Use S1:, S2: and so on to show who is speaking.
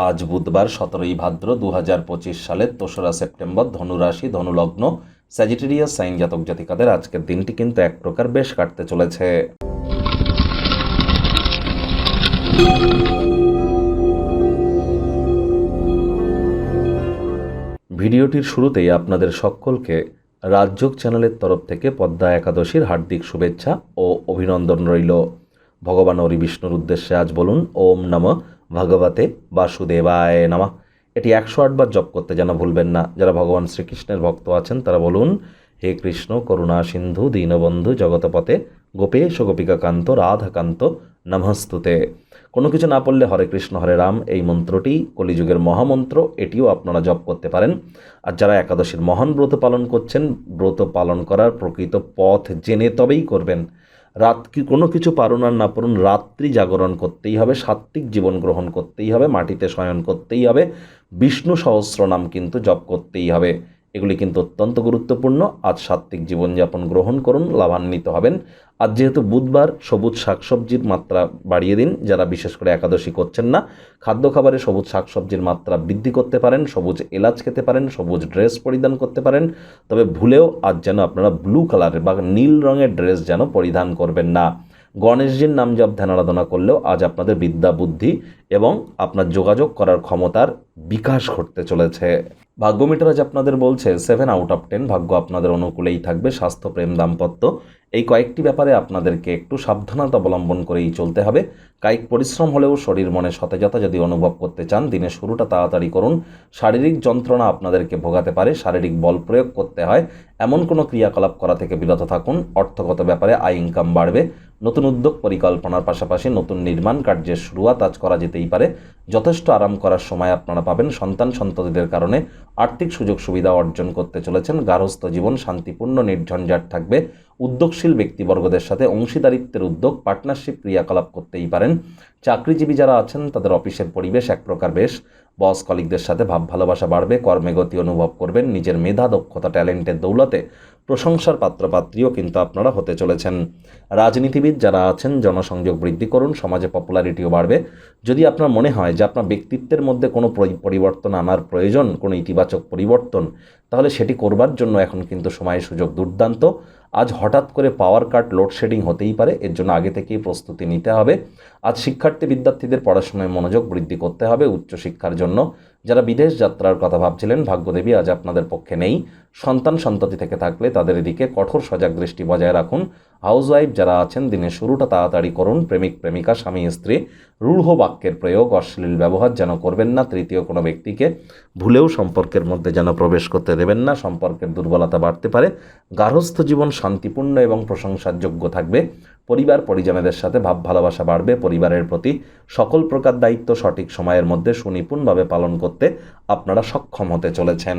S1: আজ বুধবার সতেরোই ভাদ্র দু হাজার পঁচিশ সালের দোসরা সেপ্টেম্বর ধনুরাশি ধনুলগ্ন স্যাজিটেরিয়াস সাইন জাতক জাতিকাদের আজকের দিনটি কিন্তু এক প্রকার বেশ কাটতে চলেছে। ভিডিওটির শুরুতেই আপনাদের সকলকে রাজযোগ চ্যানেলের তরফ থেকে পদ্মা একাদশীর হার্দিক শুভেচ্ছা ও অভিনন্দন রইল। ভগবান হরি বিষ্ণুর উদ্দেশ্যে আজ বলুন, ওম নম ভগবতে বাসুদেবায় নামা। এটি একশো আটবার জপ করতে যেন ভুলবেন না। যারা ভগবান শ্রীকৃষ্ণের ভক্ত আছেন, তারা বলুন, হে কৃষ্ণ, করুণা সিন্ধু, দীনবন্ধু, জগতপথে, গোপেশ, গোপিকাকান্ত, রাধাকান্ত, নমস্তুতে। কোনো কিছু না পড়লে হরে কৃষ্ণ, হরে রাম, এই মন্ত্রটি কলিযুগের মহামন্ত্র, এটিও আপনারা জপ করতে পারেন। আর যারা একাদশীর মহান ব্রত পালন করছেন, ব্রত পালন করার প্রকৃত পথ জেনে তবেই করবেন। রাত কি কোনো কিছু পারুন আর না পারুন, রাত্রি জাগরণ করতেই হবে, সাত্ত্বিক জীবন গ্রহণ করতেই হবে, মাটিতে শয়ন করতেই হবে, বিষ্ণু সহস্র নাম কিন্তু জপ করতেই হবে। এগুলি কিন্তু অত্যন্ত গুরুত্বপূর্ণ। আজ সাত্ত্বিক জীবনযাপন গ্রহণ করুন, লাভান্বিত হবেন। আজ যেহেতু বুধবার সবুজ শাকসবজির মাত্রা বাড়িয়ে দিন, যারা বিশেষ করে একাদশী করছেন না, খাদ্য খাবারে সবুজ শাকসবজির মাত্রা বৃদ্ধি করতে পারেন, সবুজ এলাচ খেতে পারেন, সবুজ ড্রেস পরিধান করতে পারেন। তবে ভুলেও আজ যেন আপনারা ব্লু কালারের বা নীল রঙের ড্রেস যেন পরিধান করবেন না। গণেশজির নাম জপ, ধ্যান আরাধনা করলেও আজ আপনাদের বিদ্যা বুদ্ধি এবং আপনার যোগাযোগ করার ক্ষমতার বিকাশ ঘটতে চলেছে। ভাগ্য মিটার আজ আপনাদের বলছে সেভেন আউট অফ টেন ভাগ্য আপনাদের অনুকূলেই থাকবে, স্বাস্থ্য, প্রেম, দাম্পত্য। এই কয়েকটি ব্যাপারে আপনাদেরকে একটু সাবধানতা অবলম্বন করেই চলতে হবে। কায়িক পরিশ্রম হলেও শরীর মনে সতেজতা যদি অনুভব করতে চান, দিনে শুরুটা তাড়াতাড়ি করুন। শারীরিক যন্ত্রণা আপনাদেরকে ভোগাতে পারে, শারীরিক বল প্রয়োগ করতে হয়। এমন কোনো ক্রিয়াকলাপ করা থেকে বিরত থাকুন। অর্থগত ব্যাপারে আয় ইনকাম বাড়বে। নতুন উদ্যোগ পরিকল্পনার পাশাপাশি নতুন নির্মাণ কার্যের শুরুয়াত আজ করা যেতেই পারে। যথেষ্ট আরাম করার সময় আপনারা পাবেন সন্তান সন্ততিদের কারণে আর্থিক সুযোগ সুবিধা অর্জন করতে চলেছেন, গার্হস্থ্য জীবন, শান্তিপূর্ণ, নির্ঝঞ্ঝাট থাকবে। উদ্যোগশীল ব্যক্তিবর্গদের সাথে অংশীদারিত্বের উদ্যোগ, পার্টনারশিপ ক্রিয়াকলাপ করতেই পারেন। চাকরিজীবী যারা আছেন, তাদের অফিসের পরিবেশ এক প্রকার বেশ। বস কলিকদের সাথে ভাব ভালোবাসা বাড়বে, কর্মে গতি অনুভব করবেন, নিজের মেধা, দক্ষতা, ট্যালেন্টের দৌলতে প্রশংসার পাত্রপাত্রীও কিন্তু আপনারা হতে চলেছেন। রাজনীতিবিদ যারা আছেন, জনসংযোগ বৃদ্ধি করুন, সমাজে পপুলারিটিও বাড়বে। যদি আপনার মনে হয় যে আপনার ব্যক্তিত্বের মধ্যে কোনো পরিবর্তন আনার প্রয়োজন, কোনো ইতিবাচক পরিবর্তন, তাহলে সেটি করবার জন্য এখন কিন্তু সময়, সুযোগ দুর্দান্ত। আজ হঠাৎ করে পাওয়ার কাট লোডশেডিং হতেই পারে, এর জন্য আগে থেকেই প্রস্তুতি নিতে হবে। আজ শিক্ষার্থী বিদ্যার্থীদের পড়াশোনায় মনোযোগ বৃদ্ধি করতে হবে উচ্চশিক্ষার জন্য। যারা বিদেশ যাত্রার কথা ভাবছিলেন, ভাগ্যদেবী আজ আপনাদের পক্ষে নেই। সন্তান সন্ততি থেকে থাকলে তাদের এদিকে কঠোর সজাগ দৃষ্টি বজায় রাখুন। হাউসওয়াইফ যারা আছেন, দিনের শুরুটা তাড়াতাড়ি করুন। প্রেমিক, প্রেমিকা, স্বামী, স্ত্রী, রূঢ় বাক্যের প্রয়োগ, অশ্লীল ব্যবহার যেন করবেন না। তৃতীয় কোনো ব্যক্তিকে ভুলেও সম্পর্কের মধ্যে যেন প্রবেশ করতে দেবেন না। সম্পর্কের দুর্বলতা বাড়তে পারে। গার্হস্থ্য জীবন শান্তিপূর্ণ এবং প্রশংসার যোগ্য থাকবে। পরিবার পরিজনেদের সাথে ভাব ভালোবাসা বাড়বে, পরিবারের প্রতি সকল প্রকার দায়িত্ব সঠিক সময়ের মধ্যে সুনিপুণভাবে পালন করতে আপনারা সক্ষম হতে চলেছেন।